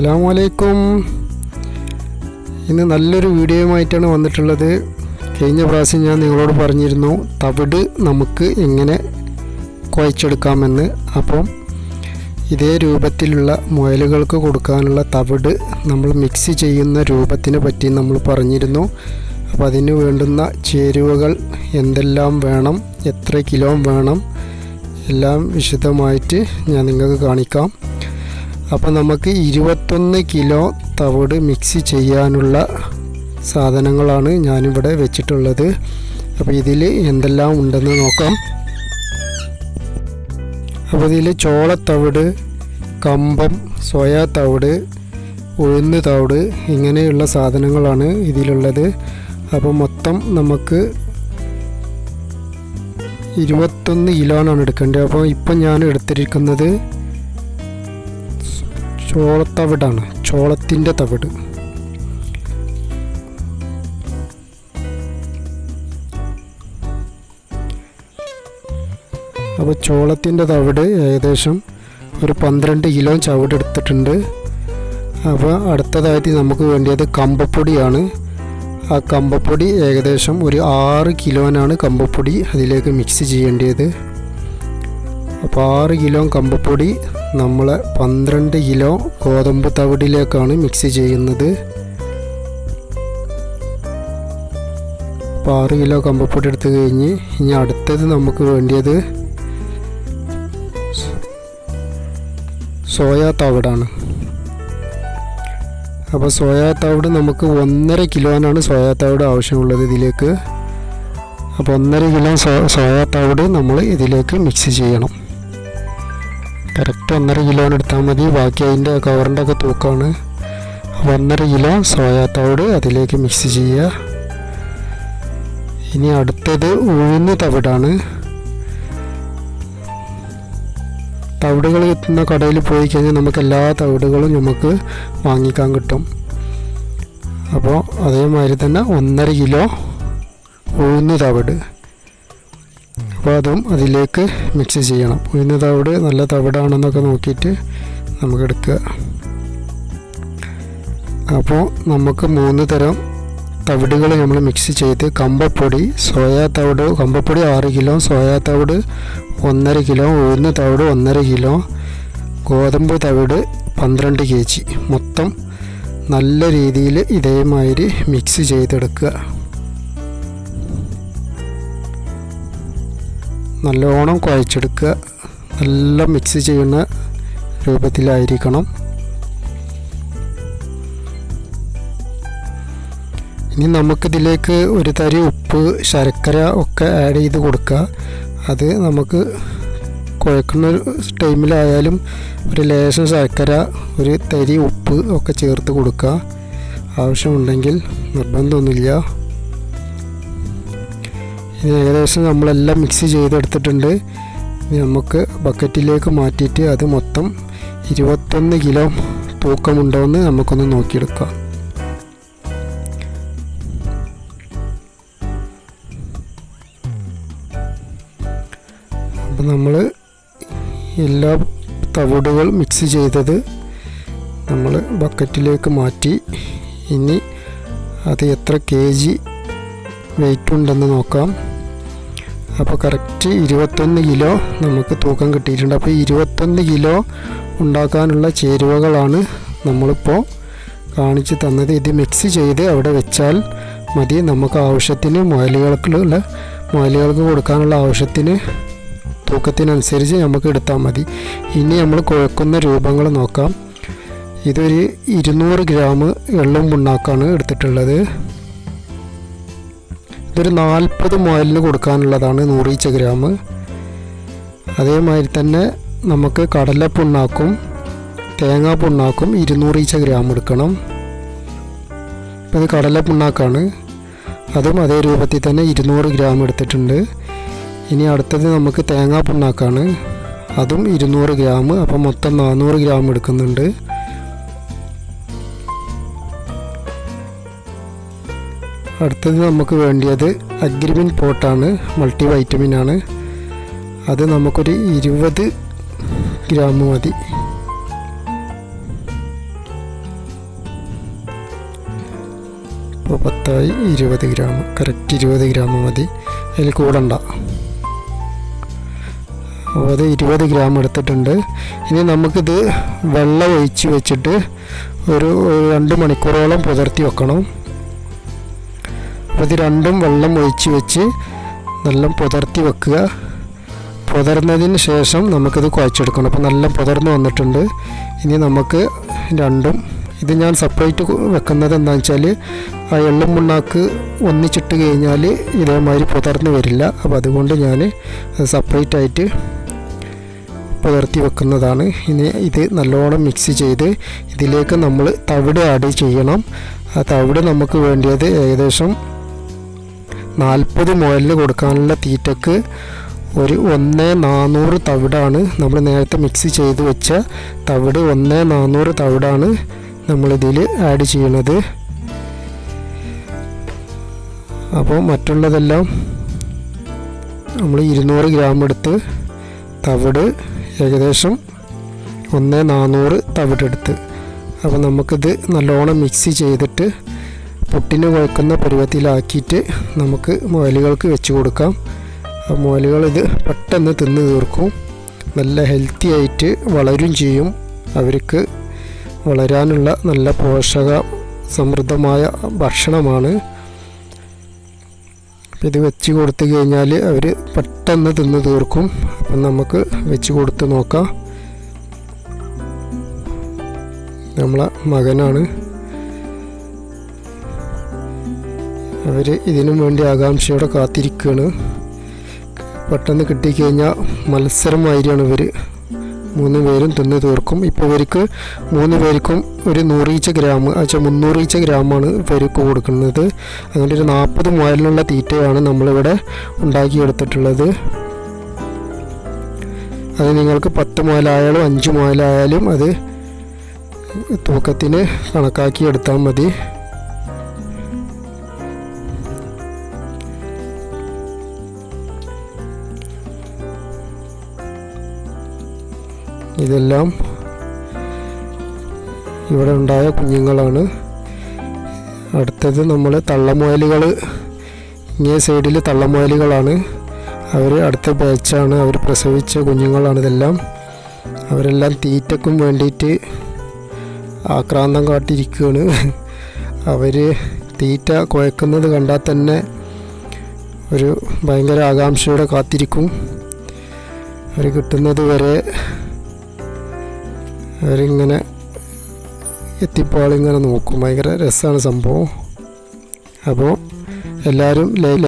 അസ്സാം വലൈക്കും ഇന്ന് നല്ലൊരു വീഡിയോയുമായിട്ടാണ് വന്നിട്ടുള്ളത്. കഴിഞ്ഞ പ്രാവശ്യം ഞാൻ നിങ്ങളോട് പറഞ്ഞിരുന്നു തവിട് നമുക്ക് എങ്ങനെ കുഴച്ചെടുക്കാമെന്ന്. അപ്പം ഇതേ രൂപത്തിലുള്ള മുയലുകൾക്ക് കൊടുക്കാനുള്ള തവിട് നമ്മൾ മിക്സ് ചെയ്യുന്ന രൂപത്തിനെ പറ്റി നമ്മൾ പറഞ്ഞിരുന്നു. അപ്പോൾ അതിന് വേണ്ടുന്ന ചേരുവകൾ എന്തെല്ലാം വേണം എത്ര കിലോ വേണം എല്ലാം വിശദമായിട്ട് ഞാൻ നിങ്ങൾക്ക് കാണിക്കാം. അപ്പോൾ നമുക്ക് ഇരുപത്തൊന്ന് കിലോ തവിട് മിക്സ് ചെയ്യാനുള്ള സാധനങ്ങളാണ് ഞാനിവിടെ വെച്ചിട്ടുള്ളത്. അപ്പോൾ ഇതിൽ എന്തെല്ലാം ഉണ്ടെന്ന് നോക്കാം. അപ്പോൾ ഇതിൽ ചോളത്തവിട് കമ്പം സോയാ തവിട് ഉഴുന്ന് തവിട് ഇങ്ങനെയുള്ള സാധനങ്ങളാണ് ഇതിലുള്ളത്. അപ്പോൾ മൊത്തം നമുക്ക് ഇരുപത്തൊന്ന് ആണ് എടുക്കേണ്ടത്. അപ്പോൾ ഇപ്പം ഞാൻ എടുത്തിരിക്കുന്നത് ചോളത്തവിടാണ്. ചോളത്തിന്റെ തവിട്. അപ്പോൾ ചോളത്തിന്റെ തവിട് ഏകദേശം ഒരു പന്ത്രണ്ട് കിലോ ചവിട് എടുത്തിട്ടുണ്ട് അപ്പോൾ അടുത്തതായിട്ട് നമുക്ക് വേണ്ടിയത് കമ്പപ്പൊടിയാണ്. ആ കമ്പപ്പൊടി ഏകദേശം ഒരു ആറ് കിലോനാണ് കമ്പപ്പൊടി അതിലേക്ക് മിക്സ് ചെയ്യേണ്ടത്. അപ്പോൾ ആറ് കിലോ കമ്പപ്പൊടി നമ്മൾ പന്ത്രണ്ട് കിലോ ഗോതമ്പ് തവിടിലേക്കാണ് മിക്സ് ചെയ്യുന്നത്. അപ്പോൾ ആറ് കിലോ കമ്പപ്പൊടി എടുത്ത് കഴിഞ്ഞ് ഇനി അടുത്തത് നമുക്ക് വേണ്ടിയത് സോയാ തവിടാണ്. അപ്പോൾ സോയാ തവിട് നമുക്ക് ഒന്നര കിലോനാണ് സോയാ തവിട് ആവശ്യമുള്ളത് ഇതിലേക്ക്. അപ്പോൾ ഒന്നര കിലോ സോ സോയാ തവിട് നമ്മൾ ഇതിലേക്ക് മിക്സ് ചെയ്യണം. കറക്റ്റ് ഒന്നര കിലോന് എടുത്താൽ മതി. ബാക്കി അതിന്റെ കവറിന്റെ ഒക്കെ തൂക്കമാണ് ഒന്നര കിലോ സോയാ തവിട് അതിലേക്ക് മിക്സ് ചെയ്യുക. ഇനി അടുത്തത് ഉഴുന്ന് തവിടാണ്. തവിടുകൾ എത്തുന്ന കടയിൽ പോയി കഴിഞ്ഞാൽ നമുക്ക് എല്ലാ തവിടുകളും നമുക്ക് വാങ്ങിക്കാൻ കിട്ടും. അപ്പോൾ അതേമാതിരി തന്നെ ഒന്നര കിലോ ഉഴുന്ന് തവിട്. അപ്പോൾ അതും അതിലേക്ക് മിക്സ് ചെയ്യണം. ഉഴുന്ന തവിട് നല്ല തവിടാണെന്നൊക്കെ നോക്കിയിട്ട് നമുക്ക് എടുക്കുക. അപ്പോൾ നമുക്ക് മൂന്ന് തരം തവിടുകൾ നമ്മൾ മിക്സ് ചെയ്ത് കമ്പപ്പൊടി സോയാ തവിട് കമ്പപ്പൊടി ആറ് കിലോ സോയാ തവിട് ഒന്നര കിലോ ഉഴുന്ന് തവിട് ഒന്നര കിലോ ഗോതമ്പ് തവിട് പന്ത്രണ്ട് കെ ജി മൊത്തം നല്ല രീതിയിൽ ഇതേമാതിരി മിക്സ് ചെയ്തെടുക്കുക. നല്ലോണം കുഴച്ചെടുക്കുക. നല്ല മിക്സ് ചെയ്യുന്ന രൂപത്തിലായിരിക്കണം. ഇനി നമുക്കിതിലേക്ക് ഒരു തരി ഉപ്പ് ശർക്കര ഒക്കെ ആഡ് ചെയ്ത് കൊടുക്കുക. അത് നമുക്ക് കുഴക്കുന്ന ടൈമിലായാലും ഒരു ലേശം ശർക്കര ഒരു തരി ഉപ്പ് ഒക്കെ ചേർത്ത് കൊടുക്കുക. ആവശ്യമുണ്ടെങ്കിൽ നിർബന്ധമൊന്നുമില്ല. ഇനി ഏകദേശം നമ്മളെല്ലാം മിക്സ് ചെയ്തെടുത്തിട്ടുണ്ട്. നമുക്ക് ബക്കറ്റിലേക്ക് മാറ്റിയിട്ട് അത് മൊത്തം ഇരുപത്തൊന്ന് കിലോ തൂക്കമുണ്ടോ എന്ന് നമുക്കൊന്ന് നോക്കിയെടുക്കാം. അപ്പം നമ്മൾ എല്ലാ തവിടുകൾ മിക്സ് ചെയ്തത് നമ്മൾ ബക്കറ്റിലേക്ക് മാറ്റി. ഇനി അത് എത്ര കെ ജി വെയിറ്റ് ഉണ്ടെന്ന് നോക്കാം. അപ്പോൾ കറക്റ്റ് ഇരുപത്തൊന്ന് കിലോ നമുക്ക് തൂക്കം കിട്ടിയിട്ടുണ്ട്. അപ്പോൾ ഇരുപത്തൊന്ന് കിലോ ഉണ്ടാക്കാനുള്ള ചേരുവകളാണ് നമ്മളിപ്പോൾ കാണിച്ചു തന്നത്. ഇത് മിക്സ് ചെയ്ത് അവിടെ വെച്ചാൽ മതി. നമുക്ക് ആവശ്യത്തിന് മുയലുകൾക്കുള്ള മുയലുകൾക്ക് കൊടുക്കാനുള്ള ആവശ്യത്തിന് തൂക്കത്തിനനുസരിച്ച് നമുക്ക് എടുത്താൽ മതി. ഇനി നമ്മൾ കുഴക്കുന്ന രൂപങ്ങൾ നോക്കാം. ഇതൊരു ഇരുന്നൂറ് ഗ്രാം എള്ളും പുണ്ണാക്കാണ് എടുത്തിട്ടുള്ളത്. ഇതൊരു നാൽപ്പത് മുയലിന് കൊടുക്കാനുള്ളതാണ് നൂറീച്ച ഗ്രാം അതേമാതിരി തന്നെ നമുക്ക് കടലപ്പുണ്ണാക്കും തേങ്ങാ പുണ്ണാക്കും ഇരുന്നൂറീച്ച ഗ്രാം എടുക്കണം. ഇത് കടല പുണ്ണാക്കാണ്. അതും അതേ രൂപത്തിൽ തന്നെ ഇരുന്നൂറ് ഗ്രാം എടുത്തിട്ടുണ്ട്. ഇനി അടുത്തത് നമുക്ക് തേങ്ങാ പുണ്ണാക്കാണ്. അതും ഇരുന്നൂറ് ഗ്രാം അപ്പം മൊത്തം നാനൂറ് ഗ്രാം എടുക്കുന്നുണ്ട്. അടുത്തത് നമുക്ക് വേണ്ടിയത് അഗ്രിമിൻ പോട്ടാണ് മൾട്ടി വൈറ്റമിൻ ആണ് അത് നമുക്കൊരു ഇരുപത് ഗ്രാം മതി. പത്തായി ഇരുപത് ഗ്രാം കറക്റ്റ് ഇരുപത് ഗ്രാം മതി. അതിൽ കൂടണ്ട. അപ്പോൾ അത് ഇരുപത് ഗ്രാം എടുത്തിട്ടുണ്ട്. ഇനി നമുക്കിത് വെള്ളം ഒഴിച്ച് വെച്ചിട്ട് ഒരു രണ്ട് മണിക്കൂറോളം പുതർത്തി വെക്കണം. അപ്പോൾ ഇത് രണ്ടും വെള്ളം ഒഴിച്ച് വെച്ച് നല്ല പുതർത്തി വെക്കുക. പുതർന്നതിന് ശേഷം നമുക്കിത് കുഴച്ചെടുക്കണം. അപ്പോൾ നല്ല പുതർന്ന് വന്നിട്ടുണ്ട്. ഇനി നമുക്ക് രണ്ടും ഇത് ഞാൻ സെപ്പറേറ്റ് വെക്കുന്നത് എന്താണെന്ന് വെച്ചാൽ ആ എള്ളും മുണ്ണാക്ക് ഒന്നിച്ചിട്ട് കഴിഞ്ഞാൽ ഇതേമാതിരി പുതർന്ന് വരില്ല. അപ്പോൾ അതുകൊണ്ട് ഞാൻ സെപ്പറേറ്റ് ആയിട്ട് പുലർത്തി വെക്കുന്നതാണ്. ഇനി ഇത് നല്ലോണം മിക്സ് ചെയ്ത് ഇതിലേക്ക് നമ്മൾ തവിട് ആഡ് ചെയ്യണം. ആ തവിട് നമുക്ക് വേണ്ടിയത് ഏകദേശം നാൽപ്പത് മുയലിന് കൊടുക്കാനുള്ള തീറ്റക്ക് ഒരു ഒന്ന് നാനൂറ് തവിടാണ് നമ്മൾ നേരത്തെ മിക്സ് ചെയ്ത് വെച്ച തവിട് ഒന്ന് നാനൂറ് തവിടാണ് നമ്മളിതിൽ ആഡ് ചെയ്യണത്. അപ്പോൾ മറ്റുള്ളതെല്ലാം നമ്മൾ ഇരുന്നൂറ് ഗ്രാം എടുത്ത് തവിട് ഏകദേശം ഒന്ന് നാനൂറ് തവിടെടുത്ത്. അപ്പോൾ നമുക്കിത് നല്ലോണം മിക്സ് ചെയ്തിട്ട് പുട്ടിന് കുഴക്കുന്ന പരുവത്തിലാക്കിയിട്ട് നമുക്ക് മുയലുകൾക്ക് വെച്ച് കൊടുക്കാം. മുയലുകൾ ഇത് പെട്ടെന്ന് തിന്ന് തീർക്കും. നല്ല ഹെൽത്തി ആയിട്ട് വളരും ചെയ്യും. അവർക്ക് വളരാനുള്ള നല്ല പോഷക സമൃദ്ധമായ ഭക്ഷണമാണ്. ഇത് വെച്ച് കൊടുത്തു കഴിഞ്ഞാൽ അവർ പെട്ടെന്ന് തിന്ന് തീർക്കും. അപ്പം നമുക്ക് വെച്ച് കൊടുത്ത് നോക്കാം. നമ്മളെ മകനാണ്. അവർ ഇതിനു വേണ്ടി ആകാംക്ഷയോടെ കാത്തിരിക്കുകയാണ്. പെട്ടെന്ന് കിട്ടിക്കഴിഞ്ഞാൽ മത്സരമായിരിക്കാണ് ഇവർ മൂന്ന് പേരും തിന്ന് തീർക്കും. ഇപ്പോൾ ഇവർക്ക് മൂന്ന് പേർക്കും ഒരു നൂറീച്ച ഗ്രാം അച്ഛാ മുന്നൂറീച്ച ഗ്രാമാണ് ഇവർക്ക് കൊടുക്കുന്നത്. അതുകൊണ്ട് ഒരു നാൽപ്പത് മുയലിനുള്ള തീറ്റയാണ് നമ്മളിവിടെ ഉണ്ടാക്കിയെടുത്തിട്ടുള്ളത്. അത് നിങ്ങൾക്ക് പത്ത് മുയലായാലും അഞ്ച് മുയലായാലും അത് തൂക്കത്തിന് കണക്കാക്കി എടുത്താൽ മതി. ഇതെല്ലാം ഇവിടെ ഉണ്ടായ കുഞ്ഞുങ്ങളാണ്. അടുത്തത് നമ്മൾ തള്ളമുയലുകൾ ഇങ്ങേ സൈഡിൽ തള്ളമുയലുകളാണ്. അവർ അടുത്ത ബാച്ചാണ് അവർ പ്രസവിച്ച കുഞ്ഞുങ്ങളാണ് ഇതെല്ലാം. അവരെല്ലാം തീറ്റക്കും വേണ്ടിയിട്ട് ആക്രാന്തം കാട്ടിയിരിക്കുകയാണ്. അവർ തീറ്റ കുഴക്കുന്നത് കണ്ടാൽ തന്നെ ഒരു ഭയങ്കര ആകാംക്ഷയോടെ കാത്തിരിക്കും. അവർ കിട്ടുന്നത് വരെ അവരിങ്ങനെ എത്തിപ്പോൾ ഇങ്ങനെ നോക്കും. ഭയങ്കര രസമാണ് സംഭവം. അപ്പോൾ എല്ലാവരും ലൈക്ക്